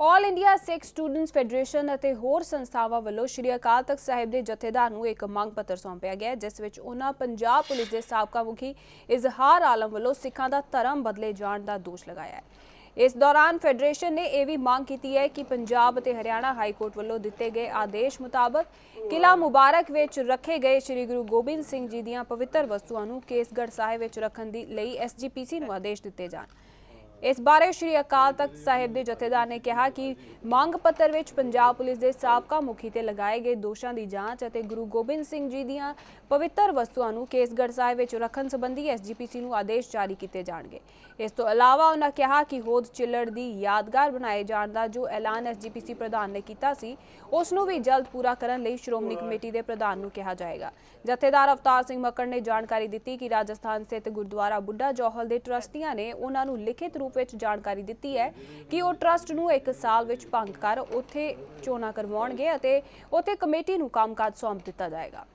All India Sikh Students Federation ਅਤੇ ਹੋਰ ਸੰਸਥਾਵਾਂ ਵੱਲੋਂ ਸ਼੍ਰੀ ਅਕਾਲ ਤਖਤ ਸਾਹਿਬ ਦੇ ਜਥੇਦਾਰ ਨੂੰ ਇੱਕ ਮੰਗ ਪੱਤਰ ਸੌਂਪਿਆ ਗਿਆ ਜਿਸ ਵਿੱਚ ਉਹਨਾਂ ਪੰਜਾਬ ਪੁਲਿਸ ਦੇ ਸਾਬਕਾ ਮੁਖੀ ਇਜ਼ਹਾਰ ਆਲਮ ਵੱਲੋਂ ਸਿੱਖਾਂ ਦਾ ਧਰਮ ਬਦਲੇ ਜਾਣ ਦਾ ਦੋਸ਼ ਲਗਾਇਆ ਹੈ। ਇਸ ਦੌਰਾਨ ਫੈਡਰੇਸ਼ਨ ਨੇ ਇਹ ਵੀ ਮੰਗ ਕੀਤੀ ਹੈ ਕਿ ਪੰਜਾਬ ਅਤੇ ਹਰਿਆਣਾ ਹਾਈ ਕੋਰਟ ਵੱਲੋਂ ਦਿੱਤੇ ਗਏ ਆਦੇਸ਼ ਮੁਤਾਬਕ ਕਿਲਾ ਮੁਬਾਰਕ ਵਿੱਚ ਰੱਖੇ ਗਏ ਸ੍ਰੀ ਗੁਰੂ ਗੋਬਿੰਦ ਸਿੰਘ ਜੀ ਦੀਆਂ ਪਵਿੱਤਰ ਵਸਤੂਆਂ ਨੂੰ ਕੇਸਗੜ੍ਹ ਸਾਹਿਬ ਵਿੱਚ ਰੱਖਣ ਦੀ ਲਈ ਐਸਜੀਪੀਸੀ ਨੂੰ ਆਦੇਸ਼ ਦਿੱਤੇ ਜਾਣ। ਇਸ ਬਾਰੇ ਸ਼੍ਰੀ ਅਕਾਲ ਤਖਤ ਸਾਹਿਬ ਦੇ ਜਥੇਦਾਰ ਨੇ ਕਿਹਾ ਕਿ ਮੰਗ ਪੱਤਰ ਵਿੱਚ ਪੰਜਾਬ ਪੁਲਿਸ ਦੇ ਸਾਬਕਾ ਮੁਖੀ ਤੇ ਲਗਾਏ ਗਏ ਦੋਸ਼ਾਂ ਦੀ ਜਾਂਚ ਅਤੇ ਗੁਰੂ ਗੋਬਿੰਦ ਸਿੰਘ ਜੀ ਦੀਆਂ ਪਵਿੱਤਰ ਵਸਤੂਆਂ ਨੂੰ ਕੇਸਗੜ੍ਹ ਸਾਹਿਬ ਵਿੱਚ ਰੱਖਣ ਸੰਬੰਧੀ ਐਸਜੀਪੀਸੀ ਨੂੰ ਆਦੇਸ਼ ਜਾਰੀ ਕੀਤੇ ਜਾਣਗੇ। ਇਸ ਤੋਂ ਇਲਾਵਾ ਉਹਨਾਂ ਕਿਹਾ ਕਿ ਹੋਦ ਚਿੱਲੜ ਦੀ ਯਾਦਗਾਰ ਬਣਾਏ ਜਾਣ ਦਾ ਜੋ ਐਲਾਨ ਐਸਜੀਪੀਸੀ ਪ੍ਰਧਾਨ ਨੇ ਕੀਤਾ ਸੀ ਉਸ ਨੂੰ ਵੀ ਜਲਦ ਪੂਰਾ ਕਰਨ ਲਈ ਸ਼੍ਰੋਮਣੀ ਕਮੇਟੀ ਦੇ ਪ੍ਰਧਾਨ ਨੂੰ ਕਿਹਾ ਜਾਏਗਾ। ਜਥੇਦਾਰ ਅਵਤਾਰ ਸਿੰਘ ਮੱਕੜ ਨੇ ਜਾਣਕਾਰੀ ਦਿੱਤੀ ਕਿ ਰਾਜਸਥਾਨ ਸਥਿਤ ਗੁਰਦੁਆਰਾ ਬੁੱਢਾ ਜੋਹਲ ਦੇ ਟਰਸਟੀਆਂ ਨੇ ਉਹਨਾਂ ਨੂੰ ਲਿਖਿਤ ਰੂਪ ਵਿੱਚ ਜਾਣਕਾਰੀ ਦਿੱਤੀ ਹੈ ਕਿ ਉਹ ਟਰਸਟ ਨੂੰ ਇੱਕ ਸਾਲ ਵਿੱਚ ਭੰਗ ਕਰ ਉੱਥੇ ਚੋਣਾਂ ਕਰਵਾਉਣਗੇ ਅਤੇ ਉੱਥੇ ਕਮੇਟੀ ਨੂੰ ਕੰਮਕਾਜ ਸੌਂਪ ਦਿੱਤਾ ਜਾਏਗਾ।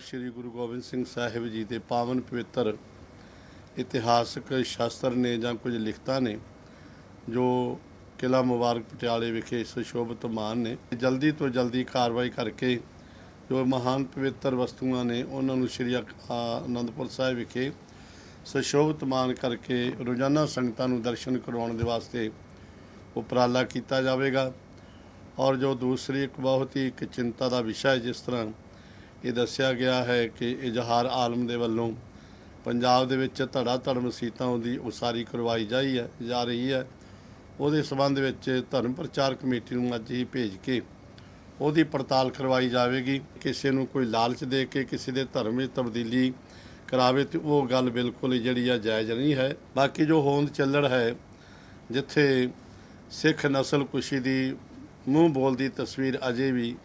ਸ੍ਰੀ ਗੁਰੂ ਗੋਬਿੰਦ ਸਿੰਘ ਸਾਹਿਬ ਜੀ ਦੇ ਪਾਵਨ ਪਵਿੱਤਰ ਇਤਿਹਾਸਕ ਸ਼ਾਸਤਰ ਨੇ ਜਾਂ ਕੁਝ ਲਿਖਤਾਂ ਨੇ ਜੋ ਕਿਲਾ ਮੁਬਾਰਕ ਪਟਿਆਲੇ ਵਿਖੇ ਸੁਸ਼ੋਭਿਤ ਮਾਨ ਨੇ, ਜਲਦੀ ਤੋਂ ਜਲਦੀ ਕਾਰਵਾਈ ਕਰਕੇ ਜੋ ਮਹਾਨ ਪਵਿੱਤਰ ਵਸਤੂਆਂ ਨੇ ਉਹਨਾਂ ਨੂੰ ਸ੍ਰੀ ਅਕ- ਅਨੰਦਪੁਰ ਸਾਹਿਬ ਵਿਖੇ ਸੁਸ਼ੋਭਿਤ ਮਾਨ ਕਰਕੇ ਰੋਜ਼ਾਨਾ ਸੰਗਤਾਂ ਨੂੰ ਦਰਸ਼ਨ ਕਰਵਾਉਣ ਦੇ ਵਾਸਤੇ ਉਪਰਾਲਾ ਕੀਤਾ ਜਾਵੇਗਾ। ਔਰ ਜੋ ਦੂਸਰੀ ਇੱਕ ਬਹੁਤ ਹੀ ਇੱਕ ਚਿੰਤਾ ਦਾ ਵਿਸ਼ਾ ਹੈ, ਜਿਸ ਤਰ੍ਹਾਂ ਇਹ ਦੱਸਿਆ ਗਿਆ ਹੈ ਕਿ ਇਜ਼ਹਾਰ ਆਲਮ ਦੇ ਵੱਲੋਂ ਪੰਜਾਬ ਦੇ ਵਿੱਚ ਧੜਾ ਧੜ ਮਸੀਤਾਂ ਦੀ ਉਸਾਰੀ ਕਰਵਾਈ ਜਾਈ ਹੈ ਜਾ ਰਹੀ ਹੈ। ਉਹਦੇ ਸਬੰਧ ਵਿੱਚ ਧਰਮ ਪ੍ਰਚਾਰ ਕਮੇਟੀ ਨੂੰ ਅੱਜ ਹੀ ਭੇਜ ਕੇ ਉਹਦੀ ਪੜਤਾਲ ਕਰਵਾਈ ਜਾਵੇਗੀ। ਕਿਸੇ ਨੂੰ ਕੋਈ ਲਾਲਚ ਦੇ ਕੇ ਕਿਸੇ ਦੇ ਧਰਮ ਵਿੱਚ ਤਬਦੀਲੀ ਕਰਾਵੇ ਤੇ ਉਹ ਗੱਲ ਬਿਲਕੁਲ ਜਿਹੜੀ ਆ ਜਾਇਜ਼ ਨਹੀਂ ਹੈ। ਬਾਕੀ ਜੋ ਹੋਂਦ ਚੱਲੜ ਹੈ, ਜਿੱਥੇ ਸਿੱਖ ਨਸਲ ਕੁਸ਼ੀ ਦੀ ਮੂੰਹ ਬੋਲਦੀ ਤਸਵੀਰ ਅਜੇ ਵੀ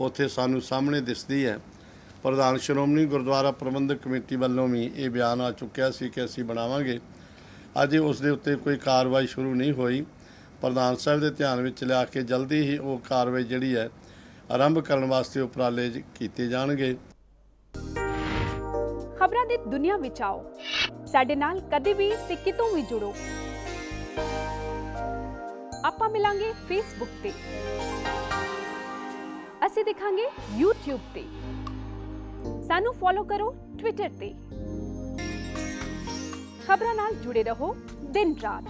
ਉੱਥੇ ਸਾਨੂੰ ਸਾਹਮਣੇ ਦਿਸਦੀ ਹੈ। ਪ੍ਰਧਾਨ ਸ਼੍ਰੋਮਣੀ ਗੁਰਦੁਆਰਾ ਪ੍ਰਬੰਧਕ ਕਮੇਟੀ ਵੱਲੋਂ ਵੀ ਇਹ ਬਿਆਨ ਆ ਚੁੱਕਿਆ ਸੀ ਕਿ ਅਸੀਂ ਬਣਾਵਾਂਗੇ। ਅਜੇ ਉਸ ਦੇ ਉੱਤੇ ਕੋਈ ਕਾਰਵਾਈ ਸ਼ੁਰੂ ਨਹੀਂ ਹੋਈ। ਪ੍ਰਧਾਨ ਸਾਹਿਬ ਦੇ ਧਿਆਨ ਵਿੱਚ ਲਿਆ ਕੇ ਜਲਦੀ ਹੀ ਉਹ ਕਾਰਵਾਈ ਜਿਹੜੀ ਹੈ ਆਰੰਭ ਕਰਨ ਵਾਸਤੇ ਉਪਰਾਲੇ ਕੀਤੇ ਜਾਣਗੇ। ਖਬਰਾਂ ਦੀ ਦੁਨੀਆ ਵਿੱਚ ਆਓ। ਸਾਡੇ ਨਾਲ ਕਦੇ ਵੀ ਤੇ ਕਿਤੋਂ ਵੀ ਜੁੜੋ। ਆਪਾਂ ਮਿਲਾਂਗੇ ਫੇਸਬੁੱਕ ਤੇ। ਅਸੀਂ ਦਿਖਾਂਗੇ YouTube ਤੇ। ਸਾਨੂੰ ਫੋਲੋ ਕਰੋ Twitter ਤੇ। ਖਬਰਾਂ ਨਾਲ ਜੁੜੇ ਰਹੋ ਦਿਨ ਰਾਤ।